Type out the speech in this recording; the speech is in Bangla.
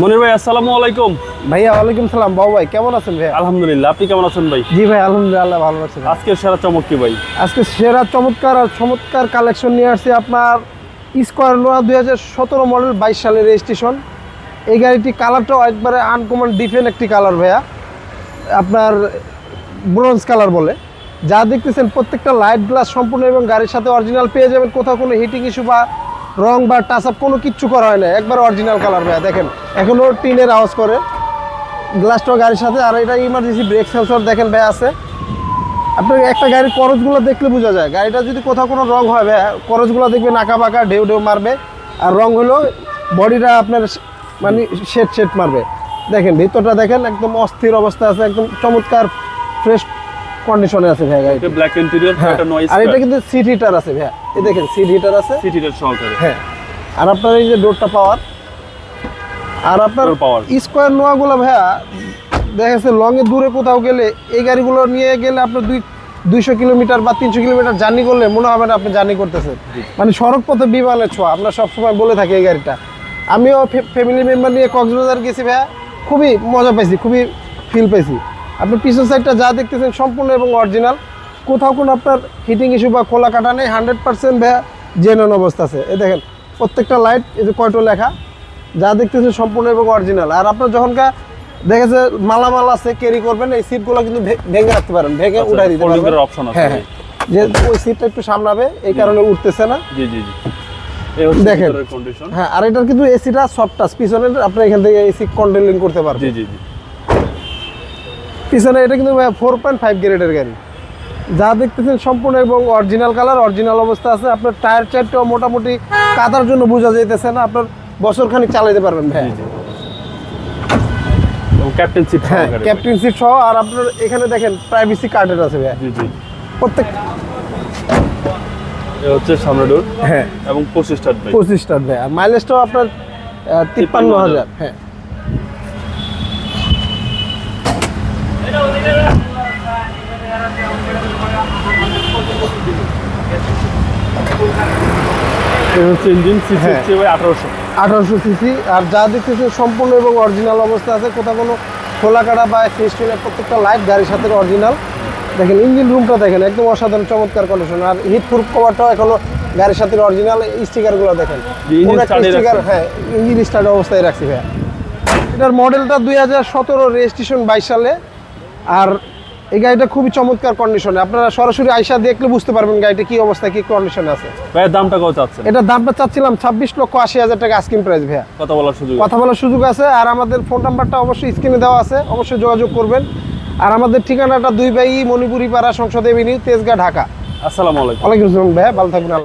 মনির ভাই আসসালামু আলাইকুম। ভাইয়া ওয়ালাইকুম সালাম। বাবু ভাই কেমন আছেন ভাই আলহামদুলিল্লাহ আপনি কেমন আছেন ভাই? জি ভাই আলহামদুলিল্লাহ ভালো আছেন আজকে সেরা চমক কি ভাই? আজকে সেরা চমৎকার আর চমৎকার কালেকশন নিয়ে আসছি আপনার স্কোয়ার নোয়া দুই হাজার সতেরো মডেল বাইশ সালের রেজিস্ট্রেশন এই গাড়িটি কালারটাও একবারে আনকমন ডিফেন্ট একটি কালার ভাইয়া। আপনার ব্রোঞ্জ কালার বলে। যা দেখতেছেন প্রত্যেকটা লাইট গ্লাস সম্পূর্ণ এবং গাড়ির সাথে অরিজিনাল পেয়ে যাবেন। কোথাও কোনো হিটিং ইস্যু বা রং বা টাচ আপ কোনো কিচ্ছু করা হয় না। একবার অরিজিনাল কালার ভাইয়া দেখেন। এখনও টিনের আওয়াজ করে। গ্লাসটাও গাড়ির সাথে, আর এটা ইমার্জেন্সি ব্রেক সেন্সর দেখেন ভাই আছে। আপনার একটা গাড়ির করজগুলো দেখলে বোঝা যায়। গাড়িটা যদি কোথাও কোনো রং হয় ভাই করজগুলো দেখবে নাকা বাঁকা, ঢেউ ঢেউ মারবে। আর রং হলো বডিটা আপনার মানে শেড শেড মারবে। দেখেন, ভিতরটা দেখেন, একদম অস্থির অবস্থা আছে, একদম চমৎকার ফ্রেশ কন্ডিশনে আছে ভাই গাড়িটা। ব্ল্যাক ইন্টেরিয়র হ্যাঁ। এটা নয়েজ আর এটা কিন্তু সিট হিটার আছে ভাইয়া। এই দেখেন সিট হিটার আছে। সিটিটার সহকারে হ্যাঁ। আর আপনার এই যে ডোরটা পাওয়ার আর আপনার। স্কোয়ার নোয়াগুলো ভাইয়া দেখা যাচ্ছে লংয়ে দূরে কোথাও গেলে এই গাড়িগুলো নিয়ে গেলে আপনার দুই দুইশো কিলোমিটার বা তিনশো কিলোমিটার জার্নি করলে মনে হবে না আপনি জার্নি করতেছেন। মানে সড়ক পথে বিমানের ছোঁয়া আমরা সবসময় বলে থাকি এই গাড়িটা। আমিও ফ্যামিলি মেম্বার নিয়ে কক্সবাজার গেছি ভাইয়া খুবই মজা পাইছি খুবই ফিল পাইছি। আপনি পিছন সাইডটা যা দেখতেছেন সম্পূর্ণ এবং অরিজিনাল কোথাও কোনো আপনার হিটিং ইস্যু বা খোলা কাটা নেই হান্ড্রেড পার্সেন্ট ভ্যা জেনুইন অবস্থা আছে। এই দেখেন প্রত্যেকটা লাইট এই যে কয়টো লেখা যা দেখতেছেন সম্পূর্ণ এবং অরিজিনাল আর আপনার যখনকার দেখেছে মালামাল আছে ক্যারি করবেন এই সিটগুলো কিন্তু ভেঙে রাখতে পারেন ভেঙে উঠাই দিতে পারবেন। আছে হ্যাঁ। হ্যাঁ। যে ওই সিটটা একটু সামলাবে এই কারণে উঠতেছে না। জি জি জি। দেখেন। হ্যাঁ আর এটার কিন্তু এসিটা সফট টাচ পিছনে আপনি এখান থেকে এসি কন্ট্রোলিং করতে পারবেন। জি জি জি। পিছনে এটা কিন্তু ফোর পয়েন্ট ফাইভ গ্রেডের গাড়ি। যা দেখতেছেন সম্পূর্ণ এবং অরিজিনাল কালার অরিজিনাল অবস্থা আছে। আপনার টায়ার চারটাও মোটামুটি কাদার জন্য বোঝা যাইতেছে না। আপনার বছর খানিক চালাতে পারবেন ভাই এবং ক্যাপ্টেন সিট হ্যাঁ সহকারে ক্যাপ্টেন সিট সহ। আর আপনার এখানে দেখেন প্রাইভেসি কার্ডের আছে ভাই প্রত্যেক হচ্ছে সামনে ডোর হ্যাঁ। এবং পঁচিশ পঁচিশ স্টার ভাই আর মাইলেজটাও আপনার তিপ্পান্ন হাজার। হ্যাঁ এই হচ্ছে ইঞ্জিন সিক্স হ্যাঁ। হচ্ছে ভাই আঠারোশো। আঠারোশো সিসি আর যা দেখতেছেন সম্পূর্ণ এবং অরিজিনাল অবস্থা আছে। কোথাও কোনো খোলা কাটা বা ফেস্টুনের প্রত্যেকটা লাইট গাড়ির সাথে অরিজিনাল দেখেন ইঞ্জিন রুমটা দেখেন একদম অসাধারণ চমৎকার কন্ডিশন আর হিট প্রুফ কভারটাও এখনও গাড়ির সাথে অরিজিনাল স্টিকারগুলো দেখেন। স্টিকার হ্যাঁ ইঞ্জিন স্টার্ট অবস্থায় রাখছি ভাইয়া। এটার মডেলটা দুই হাজার সতেরো রেজিস্ট্রেশন বাইশ সালে। আর এই গাড়িটা খুবই চমৎকার কন্ডিশনে আপনারা সরাসরি আইসা দেখলে বুঝতে পারবেন গাড়িটা কি অবস্থা কি কন্ডিশনে আছে। ভাইয়ের দামটা কত চাচ্ছেন? এটার দামটা চাচ্ছিলাম ছাব্বিশ লক্ষ আশি হাজার টাকা আস্কিং প্রাইস ভাইয়া। কথা বলার সুযোগ কথা বলার সুযোগ আছে আর আমাদের ফোন নাম্বারটা অবশ্যই স্ক্রিনে দেওয়া আছে অবশ্যই যোগাযোগ করবেন। আর আমাদের ঠিকানাটা দুই বাই মণিপুরি পাড়া সংসদ এভিনিউ তেজগাঁ ঢাকা। আসসালামু আলাইকুম। ওয়ালাইকুম আসসালাম ভাইয়া ভালো থাকবেন আল্লাহ